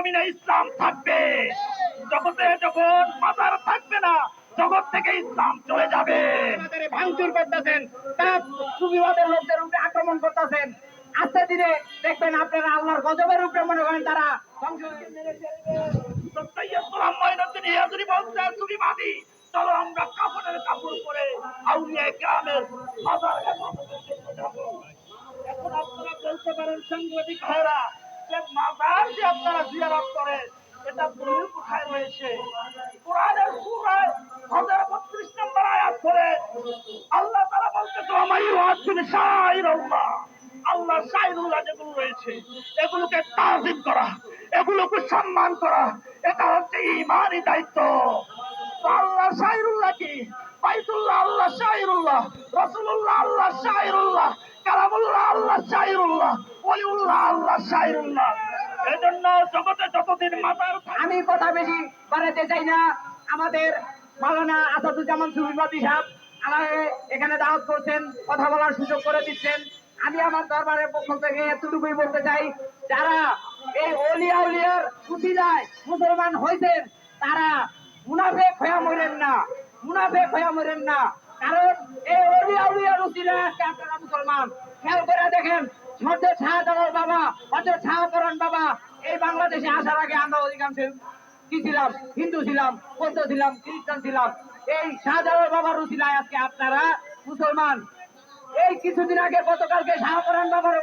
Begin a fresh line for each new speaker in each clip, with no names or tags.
জমিনে ইসলাম থাকবে। জগতে যখন মাজার থাকবে না জগৎ থেকে ইসলাম চলে যাবে।
ভাঙচুর করতেছেন তারা সুবিবাদের লোকদের উপরে আক্রমণ করতেছেন। আস্তে ধীরে দেখবেন আপনারা আল্লাহর গজবের উপরে মনে করেন তারা
চলো আমরা কাপড়ের কাপড় পরে আউলিয়া গ্রামের মাজার এখন আপনারা বলতে পারেন সাংবাদিক ভাইরা যে মাজার যে আপনারা জিয়ারত করেন এটা দলিল কোথায় রয়েছে কোরআনের সূরায় হাজার বত্রিশ নম্বর আয়াত করে আল্লাহ তারা আল্লাহ শাইরুল্লাহ যেগুলো রয়েছে, এগুলোকে তাজিম করা, এগুলোকে সম্মান করা, এটা হচ্ছে দায়িত্ব। আল্লাহ কি? বাইতুল্লাহ আল্লাহ আল্লাহ কালামুল্লাহ আল্লাহ আল্লাহ এজন্য জগতে যতদিন মাতার
আমি কথা বেশি বাড়াতে চাই না। আমাদের মালানা আসাদুজ্জামান সুবিবাদী সাহেব আমাকে এখানে দাওয়াত করছেন, কথা বলার সুযোগ করে দিচ্ছেন। আমি আমার দরবারের পক্ষ থেকে এতটুকুই বলতে চাই, যারা এই অলিয়া উলিয়ার উসিলায় মুসলমান হয়েছেন তারা মুনাফেক হয়ে মরেন না, মুনাফেক হয়ে মরেন না। কারণ এই অলিয়া উলিয়ার আজকে আপনারা মুসলমান। খেয়াল করে দেখেন হজরত শাহজালাল বাবা হজরত শাহপরান বাবা, এই বাংলাদেশে আসার আগে আমরা অধিকাংশ কি ছিলাম? হিন্দু ছিলাম, বৌদ্ধ ছিলাম, খ্রিস্টান ছিলাম। এই শাহজালাল বাবার রুচিলায় আজকে আপনারা, মুসলমান। এই কিছুদিন আগে গতকালকে শাহপরান বাবার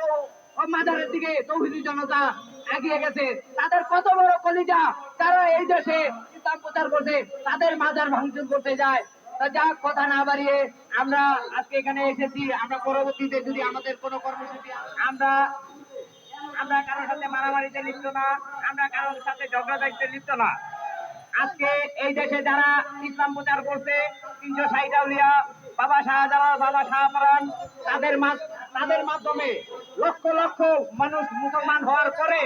মাজারের দিকে তৌহিদি জনতা এগিয়ে গেছে। তাদের কত বড় কলিজা, তারা এই দেশে ইসলাম প্রচার করছে, তাদের মাজার ভাঙচুর করতে যায়। যা কথা না বাড়িয়ে আমরা আজকে এখানে এসেছি। আমরা পরবর্তীতে যদি আমাদের কোনো কর্মসূচি, আমরা আমরা কারোর সাথে মারামারিতে লিপ্ত না, আমরা কারোর সাথে ঝগড়াঝাটিতে লিপ্ত না। আজকে এই দেশে যারা ইসলাম প্রচার করছে, তিনশো ষাট আউলিয়া, বাবা শাহজালাল, বাবা শাহপরান তাদের তাদের মাধ্যমে লক্ষ লক্ষ মানুষ মুসলমান হওয়ার পরে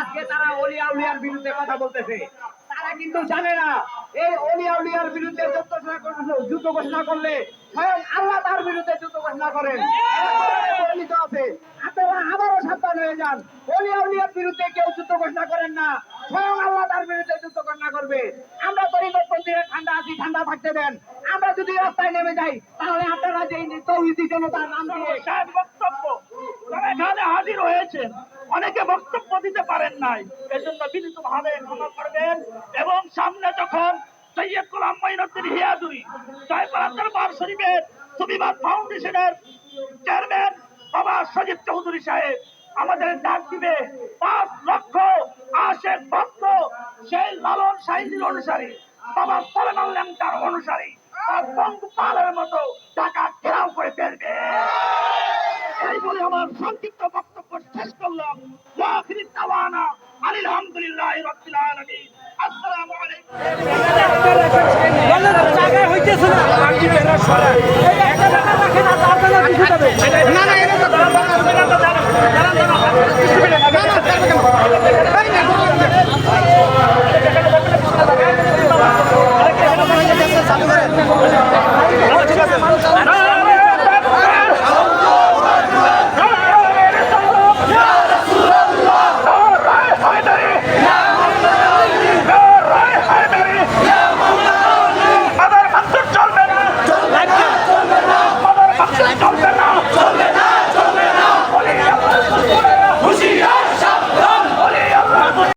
আজকে তারা অলিয়া উলিয়ার বিরুদ্ধে কথা বলতেছে। তারা কিন্তু জানে না, এই অলিয়া উলিয়ার বিরুদ্ধে যুদ্ধ ঘোষণা করলে- স্বয়ং আল্লাহ তার বিরুদ্ধে যুদ্ধ ঘোষণা করেন। আছে, আপনারা আবারও সাবধান হয়ে যান। অলিয়া উলিয়ার বিরুদ্ধে কেউ যুদ্ধ ঘোষণা করেন না। স্বয়ং আল্লাহ তার বিরুদ্ধে যুদ্ধ ঘোষণা করবে। আমরা পরিবর্তনের ঠান্ডা আছি, ঠান্ডা থাকতে দেন। আমরা যদি রাস্তায় নেমে যাই, তাহলে আপনারা যে তৌহিদি জনতার নাম দিয়ে
বক্তব্য। এখানে হাজির হয়েছেন। অনেকে বক্তব্য দিতে পারেন নাই। এজন্য বিনীত ভাবে ক্ষমা করবেন এবং সামনে যখন সৈয়দ গোলাম মঈনুদ্দিন হিয়াজুরি জয়পাড়া দরবার শরীফের সুবিবাদ ফাউন্ডেশনের চেয়ারম্যান বাবা সজিব চৌধুরী সাহেব আমাদের ডাক দিবে, পাঁচ লক্ষ ভক্ত সেই লালন সাহিদির অনুসারী। বাবা সলেমান ল্যাংটার অনুসারী। তার বঙ্গ পালের মতো টাকা ঘেরাও করে ফেলবে। এই বলে আমার সংক্ষিপ্ত বক্তব্য শেষ করলাম। ওয়াখিরি দাওয়ানা আলহামদুলিল্লাহ রাব্বিল আলামিন। আসসালামু আলাইকুম।
জায়গায় হইতেছে না।